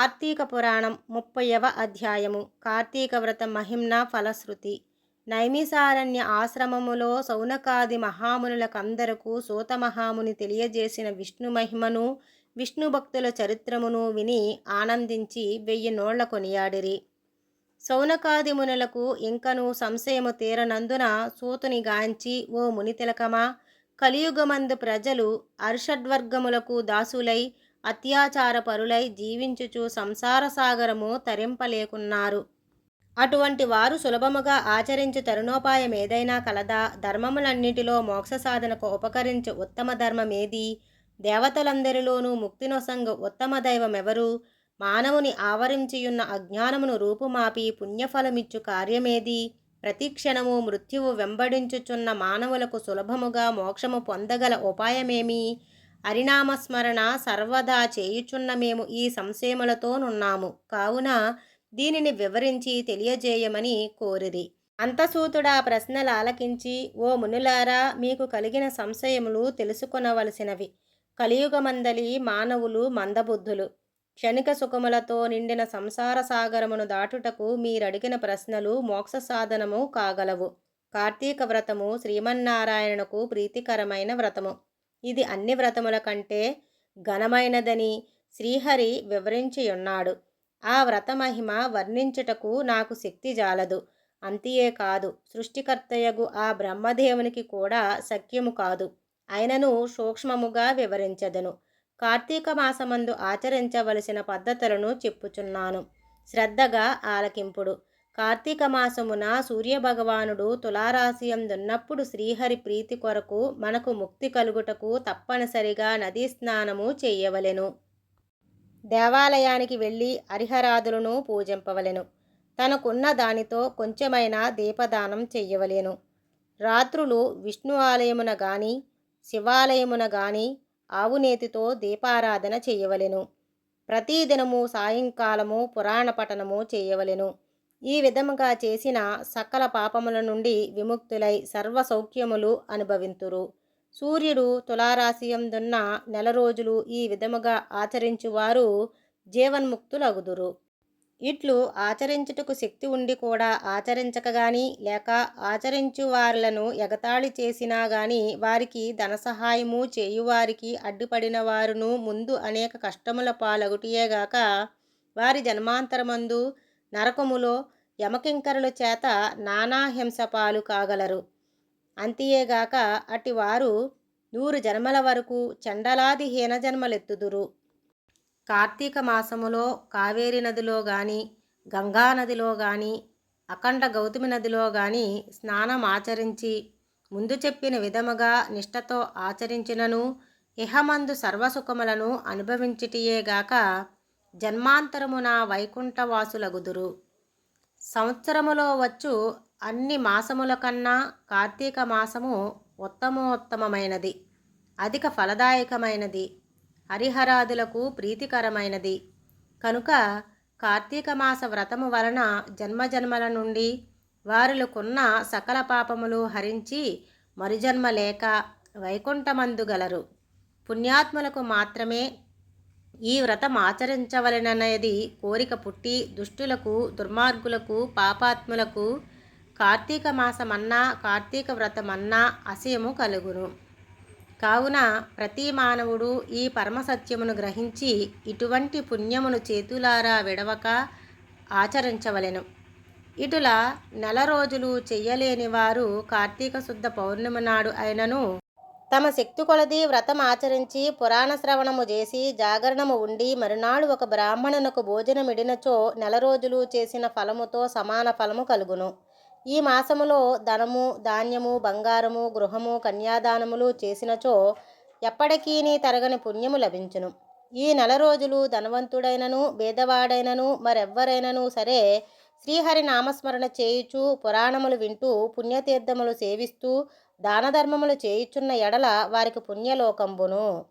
కార్తీక పురాణం ముప్పైవ అధ్యాయము. కార్తీక వ్రత మహిమ్న ఫలశ్రుతి. నైమిసారణ్య ఆశ్రమములో సౌనకాది మహామునులకందరకు సూత మహాముని తెలియజేసిన విష్ణు మహిమను విష్ణు భక్తుల చరిత్రమును విని ఆనందించి వెయ్యి నోళ్ళ కొనియాడిరి. సౌనకాది మునులకు ఇంకను సంశయము తీరనందున సూతుని గాంచి ఓ మునితిలకమా కలియుగమందు ప్రజలు అర్షడ్వర్గములకు దాసులై అత్యాచారపరులై జీవించుచు సంసార సాగరము తరింపలేకున్నారు. అటువంటి వారు సులభముగా ఆచరించు తరుణోపాయం ఏదైనా కలదా ధర్మములన్నిటిలో మోక్ష సాధనకు ఉపకరించు ఉత్తమ ధర్మమేది? దేవతలందరిలోనూ ముక్తినొసంగు ఉత్తమ దైవమెవరు? మానవుని ఆవరించియున్న అజ్ఞానమును రూపుమాపి పుణ్యఫలమిచ్చు కార్యమేది? ప్రతిక్షణము మృత్యువు వెంబడించుచున్న మానవులకు సులభముగా మోక్షము పొందగల ఉపాయమేమి? హరినామస్మరణ సర్వదా చేయుచున్న మేము ఈ సంశయములతోనున్నాము. కావున దీనిని వివరించి తెలియజేయమని కోరిరి. అంతసూతుడా ప్రశ్నలు ఆలకించి ఓ మునులారా మీకు కలిగిన సంశయములు తెలుసుకొనవలసినవి. కలియుగమందలి మానవులు మందబుద్ధులు. క్షణిక సుఖములతో నిండిన సంసార సాగరమును దాటుటకు మీరడిగిన ప్రశ్నలు మోక్ష సాధనము కాగలవు. కార్తీక వ్రతము శ్రీమన్నారాయణకు ప్రీతికరమైన వ్రతము. ఇది అన్ని వ్రతముల కంటే ఘనమైనదని శ్రీహరి వివరించియున్నాడు ఆ వ్రత మహిమ వర్ణించుటకు నాకు శక్తి జాలదు. అంతియే కాదు. సృష్టికర్తయగు ఆ బ్రహ్మదేవునికి కూడా సఖ్యము కాదు. అయినను సూక్ష్మముగా వివరించదను. కార్తీక మాసమందు ఆచరించవలసిన పద్ధతులను చెప్పుచున్నాను. శ్రద్ధగా ఆలకింపుడు. కార్తీక మాసమున సూర్యభగవానుడు తులారాశియందున్నప్పుడు శ్రీహరి ప్రీతి కొరకు మనకు ముక్తి కలుగుటకు తప్పనిసరిగా నదీ స్నానము చేయవలెను. దేవాలయానికి వెళ్ళి హరిహరాదులను పూజింపవలెను. తనకున్న దానితో కొంచెమైనా దీపదానం చెయ్యవలేను. రాత్రులు విష్ణు ఆలయమున గాని శివాలయమున గాని ఆవునేతితో దీపారాధన చేయవలెను ప్రతిదినము సాయంకాలము పురాణ పఠనము చేయవలెను ఈ విధముగా చేసిన సకల పాపముల నుండి విముక్తులై సర్వ సౌఖ్యములు అనుభవింతురు. సూర్యుడు తులారాశియందున్న నెల రోజులు ఈ విధముగా ఆచరించువారు జీవన్ముక్తులగుదురు. ఇట్లు ఆచరించుటకు శక్తి ఉండి కూడా ఆచరించకగాని లేక ఆచరించు వారులను ఎగతాళి చేసినా గాని వారికి ధన సహాయము చేయువారికి అడ్డుపడిన వారును ముందు అనేక కష్టముల పాలగుటియేగాక వారి జన్మాంతరమందు నరకములో యమకింకరుల చేత నానా హింసపాలు కాగలరు. అంతియేగాక అటి వారు నూరు జన్మల వరకు చండలాది హీన జన్మలెత్తుదురు. కార్తీక మాసములో కావేరి నదిలో గాని గంగా నదిలో గాని అఖండ గౌతమి నదిలో గాని స్నానం ఆచరించి ముందు చెప్పిన విధముగా నిష్ఠతో ఆచరించినను ఇహమందు సర్వసుఖములను అనుభవించిటియేగాక జన్మాంతరమున వైకుంఠవాసులగుదురు. సంవత్సరములో వచ్చు అన్ని మాసముల కన్నా కార్తీక మాసము ఉత్తమోత్తమమైనది. అధిక ఫలదాయకమైనది. హరిహరాదులకు ప్రీతికరమైనది. కనుక కార్తీక మాస వ్రతము వలన జన్మజన్మల నుండి వారిలకున్న సకల పాపములు హరించి మరుజన్మ లేక వైకుంఠమందుగలరు పుణ్యాత్ములకు మాత్రమే ఈ వ్రతం ఆచరించవలననేది కోరిక పుట్టి దుష్టులకు దుర్మార్గులకు పాపాత్ములకు కార్తీక మాసమన్నా కార్తీక వ్రతమన్నా అసయము కలుగును. కావున ప్రతి మానవుడు ఈ పరమసత్యమును గ్రహించి ఇటువంటి పుణ్యమును చేతులారా విడవక ఆచరించవలెను. ఇటుల నెల రోజులు చెయ్యలేని వారు కార్తీక శుద్ధ పౌర్ణమి నాడు అయినను తమ శక్తి కొలది వ్రతం ఆచరించి పురాణ శ్రవణము చేసి జాగరణము ఉండి మరునాడు ఒక బ్రాహ్మణునకు భోజనమిడినచో నెల రోజులు చేసిన ఫలముతో సమాన ఫలము కలుగును. ఈ మాసములో ధనము ధాన్యము బంగారము గృహము కన్యాదానములు చేసినచో ఎప్పటికీని తరగని పుణ్యము లభించును. ఈ నెల రోజులు ధనవంతుడైనను భేదవాడైనను మరెవ్వరైనను సరే శ్రీహరి నామస్మరణ చేయుచు పురాణములు వింటూ పుణ్యతీర్థములు సేవిస్తూ దానధర్మములు చేయుచున్న ఎడల వారికి పుణ్యలోకంబును.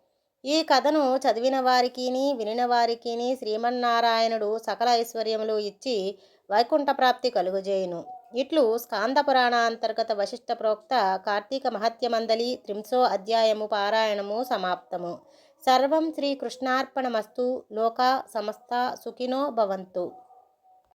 ఈ కథను చదివిన వారికిని వినిన వారికిని శ్రీమన్నారాయణుడు సకల ఐశ్వర్యములు ఇచ్చి వైకుంఠ ప్రాప్తి కలుగుజేయును. ఇట్లు స్కాంద పురాణ అంతర్గత వశిష్ఠ ప్రోక్త కార్తీక మహత్యమందలి త్రింశో అధ్యాయము పారాయణము సమాప్తము. సర్వం శ్రీకృష్ణార్పణమస్తు లోకా సమస్త సుఖినో భవంతు.